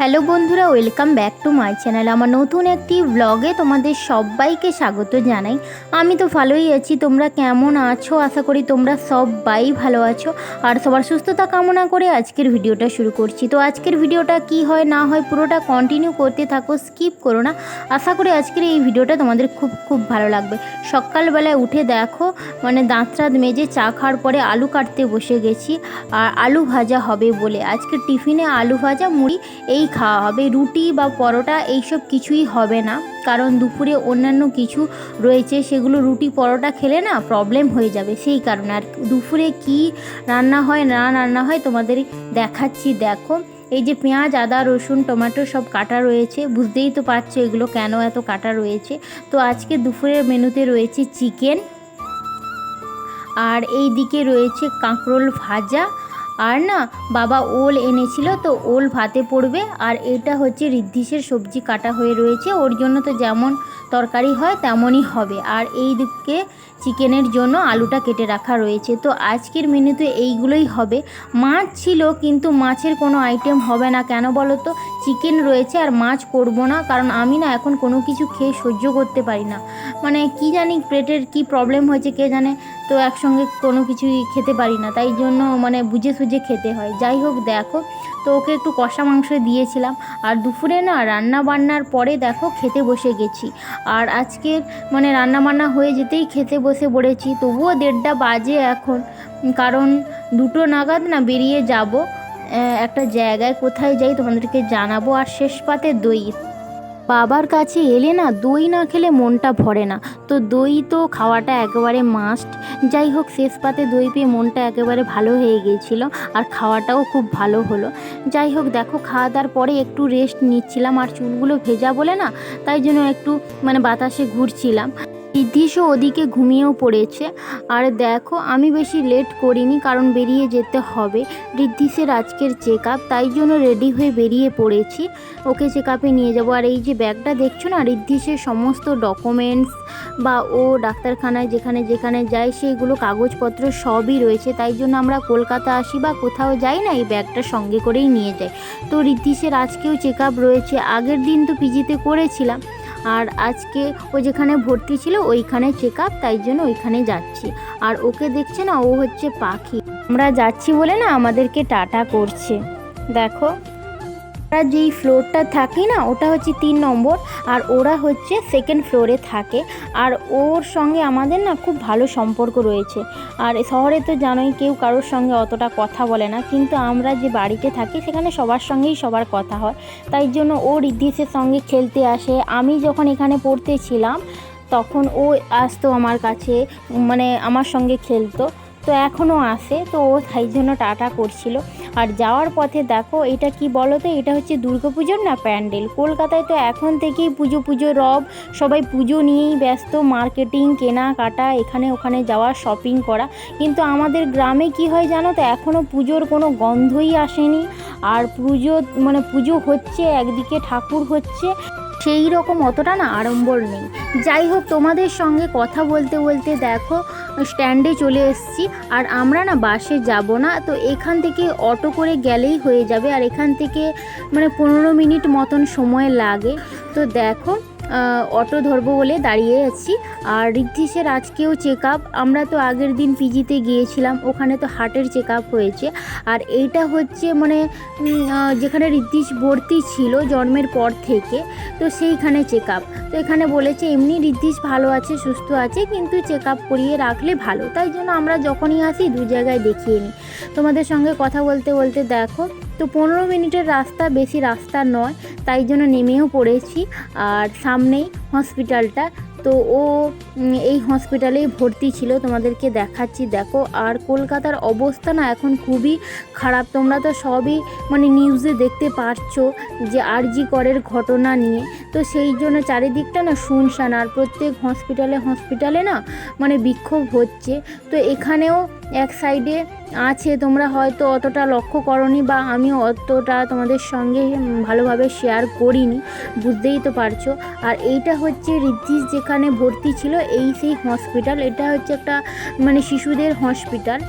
Hello বন্ধুরা, welcome back to my channel. আমার নতুন একটি ব্লগে তোমাদের সবাইকে স্বাগত জানাই। আমি তো ভালোই আছি, তোমরা কেমন আছো? আশা করি তোমরা সবাই ভালো আছো। আর সবার সুস্থতা কামনা করে আজকের ভিডিওটা শুরু করছি। তো আজকের ভিডিওটা কি হয়, না হয়, পুরোটা কন্টিনিউ করতে থাকো স্কিপ করো না। আশা করি আজকের এই ভিডিওটা তোমাদের খুব খুব ভালো লাগবে। সকালবেলায় উঠে দেখো মানে দাঁত টাঁত মেজে চা খাওয়ার পরে আলু কাটতে বসে গেছি। আর আলু ভাজা হবে বলে। আজকে টিফিনে আলু ভাজা, মুড়ি, এই খাওয়া হবে। রুটি বা পরোটা এইসব কিছুই হবে না। কারণ দুপুরে অন্যান্য কিছু রয়েছে, সেগুলো রুটি, পরোটা খেলে না প্রবলেম হয়ে যাবে। সেই কারণে আর দুপুরে কি রান্না হয়, না রান্না হয় তোমাদের দেখাচ্ছি। দেখো, এই যে পেঁয়াজ, আদা, রসুন, টমেটো সব কাটা রয়েছে। বুঝতেই তো পারছ এগুলো কেন এত কাটা রয়েছে। তো আজকে দুপুরের মেনুতে রয়েছে চিকেন। আর এই দিকে রয়েছে কাঁকরোল ভাজা। আর না, বাবা ওল এনেছিল তো ওল ভাতে পড়বে আর এটা হচ্ছে ঋদ্ধিসের সবজি কাটা হয়ে রয়েছে, ওর জন্য তো যেমন তরকারি হয় তেমনই হবে। আর এই দিকে চিকেনের জন্য আলুটা কেটে রাখা রয়েছে। তো আজকের মেনুতে এইগুলোই হবে। মাছ ছিল কিন্তু মাছের কোনো আইটেম হবে না। কেন বলো তো? চিকেন রয়েছে আর মাছ করব না, কারণ আমি না এখন কোনো কিছু খেয়ে সহ্য করতে পারি না। মানে কি জানি পেটের কি প্রবলেম হয়েছে কে জানে? তো একসঙ্গে কোনো কিছুই খেতে পারি না, তাই জন্য মানে বুঝে সুঝে খেতে হয়। যাই হোক, দেখো, তো ওকে একটু কষা মাংস দিয়েছিলাম। আর দুপুরে না রান্না বান্নার পরে দেখো খেতে বসে গেছি। আর আজকে মানে রান্না বান্না হয়ে যেতেই খেতে বসে পড়েছি, তবুও দেড়টা বাজে এখন। কারণ দুটো নাগাদ না বেরিয়ে যাব একটা জায়গায় কোথায় যাই তোমাদেরকে জানাব। আর শেষ পাতে দই। বাবার কাছে এলে না দই না খেলে মনটা ভরে না। তো দই তো খাওয়াটা একেবারে মাস্ট যাই হোক, শেষ পাতে দই পেয়ে মনটা একেবারে ভালো হয়ে গিয়েছিল আর খাওয়াটাও খুব ভালো হলো। যাই হোক, দেখো খাওয়া দাওয়ার পরে একটু রেস্ট নিচ্ছিলাম আর চুলগুলো ভেজা বলে না, তাই জন্য একটু মানে বাতাসে ঘুরছিলাম। ঋদ্ধিসও ওদিকে ঘুমিয়েও পড়েছে। আর দেখো, আমি বেশি লেট করিনি, কারণ বেরিয়ে যেতে হবে। ঋদ্ধিসের আজকের চেক আপ তাই জন্য রেডি হয়ে বেরিয়ে পড়েছি। ওকে চেক আপে নিয়ে যাব। আর এই যে ব্যাগটা দেখছ না ঋদ্ধিসের সমস্ত ডকুমেন্টস বা ও ডাক্তারখানায় যেখানে যেখানে যায় সেইগুলো কাগজপত্র সবই রয়েছে। তাই জন্য আমরা কলকাতা আসি বা কোথাও যাই না, এই ব্যাগটা সঙ্গে করেই নিয়ে যাই। তো ঋদ্ধিসের আজকেও চেক আপ রয়েছে। আগের দিন তো পিজিতে করেছিলাম। আর আজকে ও যেখানে ভর্তি ছিল ওইখানে চেক আপ তাই জন্য ওইখানে যাচ্ছি। আর ওকে দেখছে না, ও হচ্ছে পাখি। আমরা যাচ্ছি বলে না, আমাদেরকে টাটা করছে। দেখো। আমরা যেই ফ্লোরটা থাকি না, ওটা হচ্ছে তিন নম্বর, আর ওরা হচ্ছে সেকেন্ড ফ্লোরে থাকে। আর ওর সঙ্গে আমাদের না খুব ভালো সম্পর্ক রয়েছে। আর শহরে তো জানোই কেউ কারোর সঙ্গে অতটা কথা বলে না, কিন্তু আমরা যে বাড়িতে থাকি, সেখানে সবার সঙ্গেই সবার কথা হয়। তাই জন্য ও রিদ্ধিসের সঙ্গে খেলতে আসে। আমি যখন এখানে পড়তে ছিলাম, তখন ও আসতো আমার কাছে মানে আমার সঙ্গে খেলতো। তো এখনও আসে, তো ও তাই জন্য টাটা করছিল। আর যাওয়ার পথে দেখো, এটা কি বলো তো এটা হচ্ছে দুর্গাপুজোর না প্যান্ডেল? কলকাতায় তো এখন থেকেই পুজো পুজো, রব। সবাই পুজো নিয়েই ব্যস্ত, মার্কেটিং, কেনাকাটা, এখানে ওখানে যাওয়া শপিং করা। কিন্তু আমাদের গ্রামে কি হয় জানো তো এখনও পুজোর কোনো গন্ধই আসেনি। আর পুজো মানে পুজো হচ্ছে, একদিকে ঠাকুর হচ্ছে সেই রকম অতটা না আড়ম্বর নেই। যাই হোক, তোমাদের সঙ্গে কথা বলতে বলতে দেখো স্ট্যান্ডে চলে এসেছি। আর আমরা না বাসে যাব না, তো এখান থেকে অটো করে গেলেই হয়ে যাবে। আর এখান থেকে মানে পনেরো মিনিট মতন সময় লাগে। তো দেখো অটো ধরবো বলে দাঁড়িয়ে আছি। আর ঋদ্ধিসের আজকেও চেক আপ আমরা তো আগের দিন পিজিতে গিয়েছিলাম, ওখানে তো হার্টের চেক আপ হয়েছে। আর এইটা হচ্ছে মানে যেখানে ঋদ্ধিস ভর্তি ছিল জন্মের পর থেকে, তো সেইখানে চেক আপ তো এখানে বলেছে, এমনি ঋদ্ধিস ভালো আছে, সুস্থ আছে, কিন্তু চেক আপ করিয়ে রাখলে ভালো। তাই জন্য আমরা যখনই আসি, দু জায়গায় দেখিয়ে নিই। তোমাদের সঙ্গে কথা বলতে বলতে দেখো তো পনেরো মিনিটের রাস্তা বেশি রাস্তা নয়, তাই জন্য নেমেও পড়েছি আর সামনেই হসপিটালটা। তো ও এই হসপিটালেই ভর্তি ছিল, তোমাদেরকে দেখাচ্ছি। দেখো, আর কলকাতার অবস্থা না এখন খুবই খারাপ। তোমরা তো সবই মানে নিউজে দেখতে পারছ যে আর জি করের ঘটনা নিয়ে। তো সেই জন্য চারিদিকটা না শুনশান, আর প্রত্যেক হসপিটালে হসপিটালে না মানে বিক্ষোভ হচ্ছে। তো এখানেও এক সাইডে আছে, তোমরা হয়তো অতটা লক্ষ্য করনি বা আমি অতটা তোমাদের সঙ্গে ভালোভাবে শেয়ার করিনি, বুঝতেই তো পারছ। আর এইটা হচ্ছে রিদ্ধিস যেখানে ভর্তি ছিল, এই সেই হসপিটাল এটা হচ্ছে একটা মানে শিশুদের হসপিটাল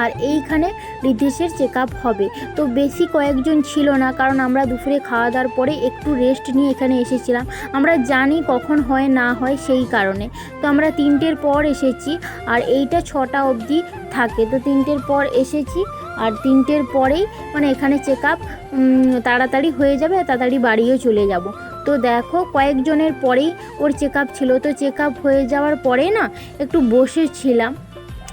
আর এইখানে রিদ্ধেশের চেক হবে। তো বেশি কয়েকজন ছিল না, কারণ আমরা দুপুরে খাওয়া দাওয়ার পরে একটু রেস্ট নিয়ে এখানে এসেছিলাম। আমরা জানি কখন হয়, না হয় সেই কারণে। তো আমরা তিনটের পর এসেছি, আর এইটা ছটা অবধি থাকে। তো তিনটের পর এসেছি, আর তিনটের পরেই মানে এখানে চেক তাড়াতাড়ি হয়ে যাবে তাড়াতাড়ি বাড়িও চলে যাব। তো দেখো কয়েকজনের পরেই ওর চেক ছিল। তো চেক হয়ে যাওয়ার পরে না, একটু বসেছিলাম।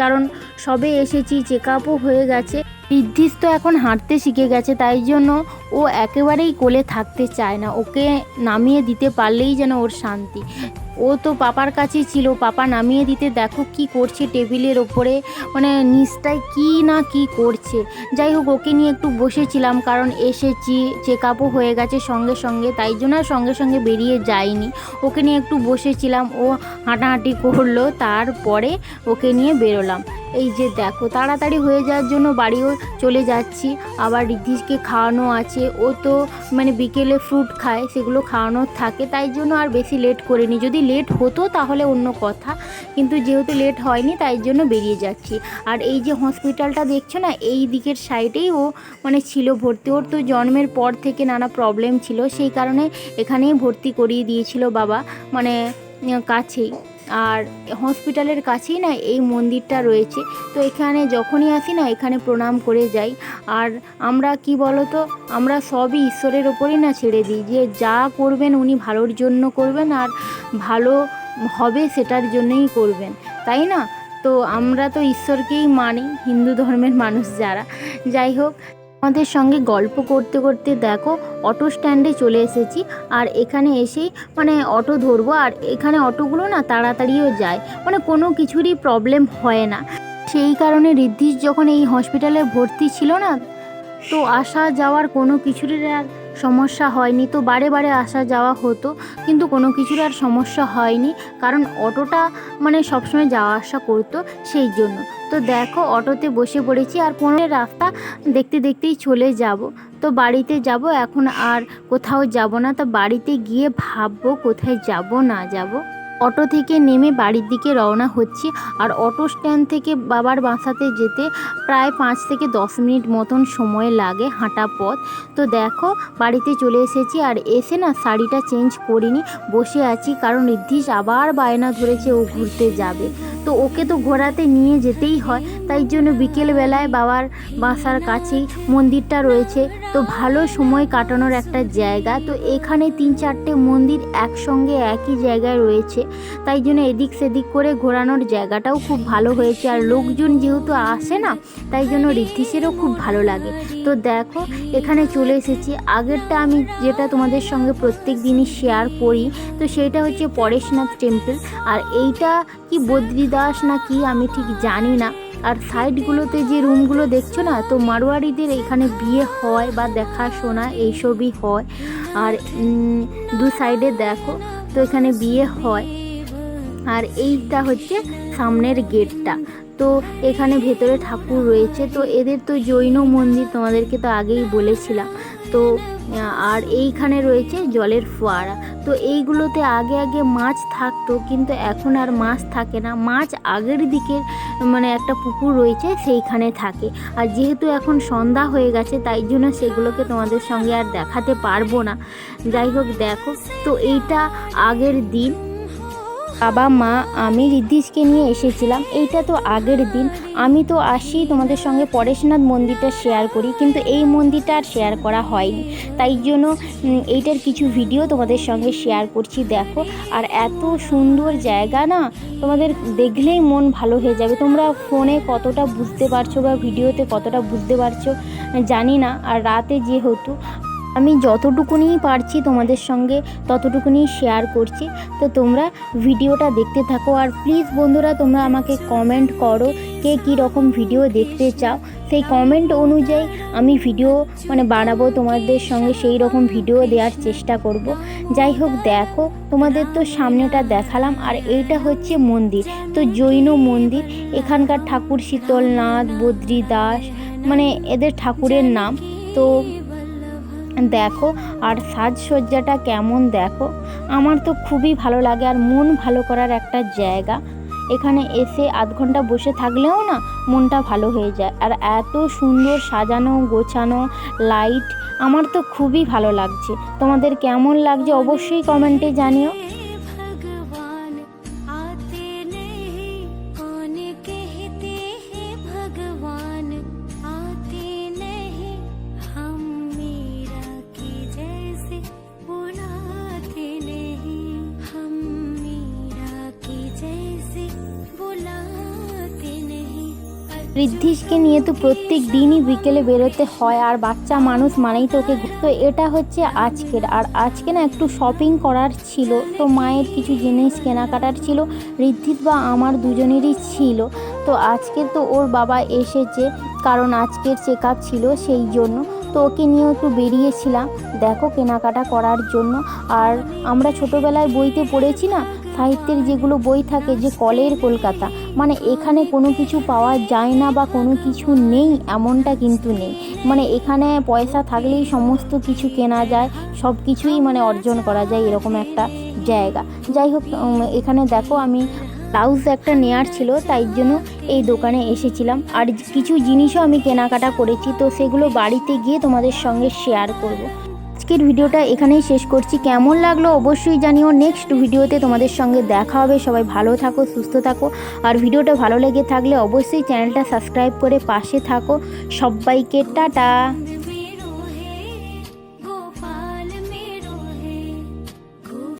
কারণ সবে এসেছি চেক আপও হয়ে গেছে। ঋদ্ধিস তো এখন হাঁটতে শিখে গেছে, তাই জন্য ও একেবারেই কোলে থাকতে চায় না। ওকে নামিয়ে দিতে পারলেই যেন ওর শান্তি। ও তো পাপার কাছেই ছিল। পাপা নামিয়ে দিতে দেখো কি করছে টেবিলের ওপরে। মানে নিচটায় কি না কি করছে। যাই হোক, ওকে নিয়ে একটু বসেছিলাম কারণ এসেছি চেক আপও হয়ে গেছে সঙ্গে সঙ্গে। তাই জন্য আর সঙ্গে সঙ্গে বেরিয়ে যাইনি। ওকে নিয়ে একটু বসেছিলাম, ও হাঁটাহাঁটি করল। তারপরে ওকে নিয়ে বেরোলাম। এই যে দেখো, তাড়াতাড়ি হয়ে যাওয়ার জন্য বাড়িও চলে যাচ্ছি। আবার রিদ্ধিসকে খাওয়ানো আছে। ও তো মানে বিকেলে ফ্রুট খায়, সেগুলো খাওয়ানো থাকে। তাই জন্য আর বেশি লেট করিনি। যদি লেট হতো তাহলে অন্য কথা। কিন্তু যেহেতু লেট হয়নি, তাই জন্য বেরিয়ে যাচ্ছি। আর এই যে হসপিটালটা দেখছ না, এই দিকের সাইডেই ও মানে ছিল ভর্তি। ওর তো জন্মের পর থেকে নানা প্রবলেম ছিল। সেই কারণে এখানেই ভর্তি করিয়ে দিয়েছিল বাবা মানে কাছেই। আর হসপিটালের কাছেই না এই মন্দিরটা রয়েছে। তো এখানে যখনই আসি না, এখানে প্রণাম করে যাই। আর আমরা কি বলতো, আমরা সবই ঈশ্বরের ওপরই না ছেড়ে দিই। যে যা করবেন উনি ভালোর জন্য করবেন। আর ভালো হবে সেটার জন্যই করবেন, তাই না? তো আমরা তো ঈশ্বরকেই মানি, হিন্দু ধর্মের মানুষ যারা। যাই হোক, আমাদের সঙ্গে গল্প করতে করতে দেখো, অটো স্ট্যান্ডে চলে এসেছি। আর এখানে এসেই মানে অটো ধরবো, আর এখানে অটোগুলো না তাড়াতাড়িও যায়। মানে কোনো কিছুরই প্রবলেম হয় না। সেই কারণে রিদ্ধিস যখন এই হসপিটালে ভর্তি ছিল না, তো আসা যাওয়ার কোনো কিছুরই আর সমস্যা হয়নি তো বারে বারে আসা যাওয়া হতো, কিন্তু কোনো কিছুর আর সমস্যা হয়নি, কারণ অটোটা মানে সবসময় যাওয়া আসা করতো সেই জন্য। তো দেখো অটোতে বসে পড়েছি আর পনেরো রাস্তা দেখতে দেখতেই চলে যাব। তো বাড়িতে যাব, এখন আর কোথাও যাব না, তো বাড়িতে গিয়ে ভাববো কোথায় যাব না যাব। অটো থেকে নেমে বাড়ির দিকে রওনা হচ্ছি আর অটো স্ট্যান্ড থেকে বাবার বাসাতে যেতে প্রায় পাঁচ থেকে দশ মিনিট মতন সময় লাগে হাঁটা পথ। তো দেখো, বাড়িতে চলে এসেছি আর এসে না শাড়িটা চেঞ্জ করিনি, বসে আছি কারণ ঋদ্ধিস আবার বায়না ধরেছে ও ঘুরতে যাবে। তো ওকে তো ঘোরাতে নিয়ে যেতেই হয়, তাই জন্য বিকেলবেলায় বাবার বাসার কাছেই মন্দিরটা রয়েছে। তো ভালো সময় কাটানোর একটা জায়গা, তো এখানে তিন চারটে মন্দির একসঙ্গে একই জায়গায় রয়েছে। তাই জন্য এদিক সেদিক করে ঘোরানোর জায়গাটাও খুব ভালো হয়েছে। আর লোকজন যেহেতু আসে না, তাই জন্য ঋদ্ধিসেরও খুব ভালো লাগে। তো দেখো, এখানে চলে এসেছি। আগেরটা আমি যেটা তোমাদের সঙ্গে প্রত্যেক দিনই শেয়ার করি, তো সেটা হচ্ছে পরেশনাথ টেম্পল আর এইটা কি বদ্রীদাস না কি আমি ঠিক জানি না। আর সাইডগুলোতে যে রুমগুলো দেখছ না, তো মারোয়ারিদের এখানে বিয়ে হয় বা দেখাশোনা এইসবই হয়। আর দু সাইডে দেখো, তো এখানে বিয়ে হয়। আর এইটা হচ্ছে সামনের গেটটা। তো এখানে ভেতরে ঠাকুর রয়েছে। তো এদের তো জৈন মন্দির তোমাদেরকে তো আগেই বলেছিলাম। তো আর এইখানে রয়েছে জলের ফোয়ারা। তো এইগুলোতে আগে আগে মাছ থাকতো, কিন্তু এখন আর মাছ থাকে না। মাছ আগের দিকের মানে একটা পুকুর রয়েছে, সেইখানে থাকে। আর যেহেতু এখন সন্ধ্যা হয়ে গেছে, তাই জন্য সেগুলোকে তোমাদের সঙ্গে আর দেখাতে পারব না। যাই হোক, দেখো। তো এইটা আগের দিন বাবা, মা, আমি ঋদ্ধিসকে নিয়ে এসেছিলাম। এইটা তো আগের দিন। আমি তো আসি তোমাদের সঙ্গে পরেশনাথ মন্দিরটা শেয়ার করি, কিন্তু এই মন্দিরটা আর শেয়ার করা হয়নি। তাই জন্য এইটার কিছু ভিডিও তোমাদের সঙ্গে শেয়ার করছি, দেখো। আর এত সুন্দর জায়গা না, তোমাদের দেখলেই মন ভালো হয়ে যাবে। তোমরা ফোনে কতটা বুঝতে পারছ বা ভিডিওতে কতটা বুঝতে পারছ, জানি না। আর রাতে যেহেতু আমি যতটুকুনি পারছি তোমাদের সঙ্গে ততটুকুনি শেয়ার করছি। তো তোমরা ভিডিওটা দেখতে থাকো আর প্লিজ বন্ধুরা তোমরা আমাকে কমেন্ট করো কে কী রকম ভিডিও দেখতে চাও। সেই কমেন্ট অনুযায়ী আমি ভিডিও মানে বানাবো, তোমাদের সঙ্গে সেই রকম ভিডিও দেওয়ার চেষ্টা করব। যাই হোক, দেখো, তোমাদের তো সামনেটা দেখালাম আর এইটা হচ্ছে মন্দির। তো জৈন মন্দির, এখানকার ঠাকুর শীতলনাথ বদ্রী দাস মানে এদের ঠাকুরের নাম। তো দেখো, আর সাজসজ্জাটা কেমন দেখো। আমার তো খুবই ভালো লাগে আর মন ভালো করার একটা জায়গা। এখানে এসে আধ ঘণ্টা বসে থাকলেও না, মনটা ভালো হয়ে যায়। আর এত সুন্দর সাজানো, গোছানো লাইট আমার তো খুবই ভালো লাগছে। তোমাদের কেমন লাগছে অবশ্যই কমেন্টে জানিও। ঋদ্ধিসকে নিয়ে তো প্রত্যেক দিনই বিকেলে বেরোতে হয়, আর বাচ্চা মানুষ মানেই তোকে তো এটা হচ্ছে আজকের। আর আজকে না একটু শপিং করার ছিল, তো মায়ের কিছু জিনিস কেনাকাটার ছিল ঋদ্ধিস বা আমার দুজনেরই ছিল। তো আজকে তো ওর বাবা এসেছে, কারণ আজকের চেক আপ ছিল সেই জন্য। তো ওকে নিয়েও একটু বেরিয়েছিলাম, দেখো কেনাকাটা করার জন্য। আর আমরা ছোটোবেলায় বইতে পড়েছি না সাহিত্যের যেগুলো বই থাকে যে কলের কলকাতা মানে এখানে কোনো কিছু পাওয়া যায় না বা কোনো কিছু নেই এমনটা কিন্তু নেই। মানে এখানে পয়সা থাকলেই সমস্ত কিছু কেনা যায় সব কিছুই মানে অর্জন করা যায় এরকম একটা জায়গা। যাই হোক এখানে দেখো আমি ব্লাউজ একটা নেয়ার ছিল, তাই জন্য এই দোকানে এসেছিলাম। আর কিছু জিনিসও আমি কেনাকাটা করেছি, তো সেগুলো বাড়িতে গিয়ে তোমাদের সঙ্গে শেয়ার করব। আজকের ভিডিওটা এখানেই শেষ করছি। কেমন লাগল অবশ্যই জানিও। নেক্সট ভিডিওতে তোমাদের সঙ্গে দেখা হবে। সবাই ভালো থাকো, সুস্থ থাকো। আর ভিডিওটা ভালো লেগে থাকলে অবশ্যই চ্যানেলটা সাবস্ক্রাইব করে পাশে থাকো। সবাইকে টাটা।